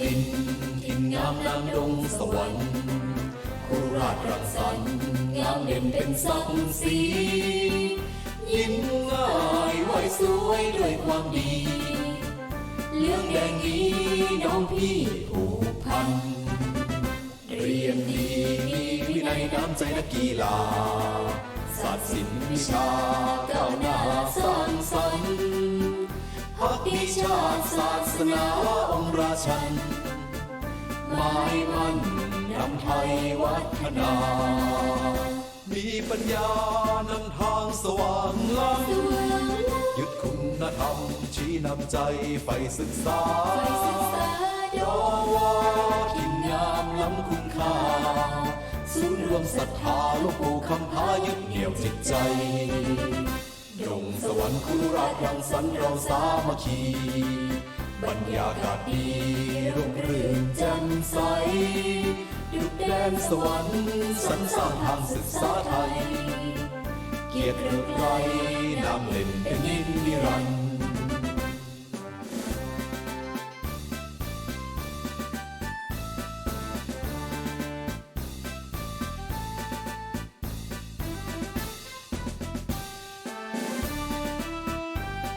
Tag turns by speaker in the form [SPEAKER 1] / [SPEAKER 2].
[SPEAKER 1] ดินทินงามนางดงสวรรค์โคราชรังสรรค์งามเด่นเป็นศักดิ์ศรียิ้มง่ายไหวสวยด้วยความดีเลี้ยงแดงนี้น้องพี่ผูกพัน เรียนดีมีวินัยน้ำใจนักกีฬาศาสตร์ศิลป์วิชา พักดีชาติศาสนาองค์ราชันหมายมั่นนำไทยวัฒนา มีปัญญานำทางสว่างล้ำยึดคุณธรรมชี้นำใจไฟศึกษายอวาทินงามล้ำคุณค่าศูนย์รวมศรัทธาลูกปู่คำพายึดเหนี่ยวจิตใจ งสวรรค์คุราชรังสันเราสามัคคี บรรยากาศดีรุ่งเรืองแจ่มใสดุจแดนสวรรค์สรรสร้างทางศึกษาไทย เกียรติไกรนามเล่นเป็นนิน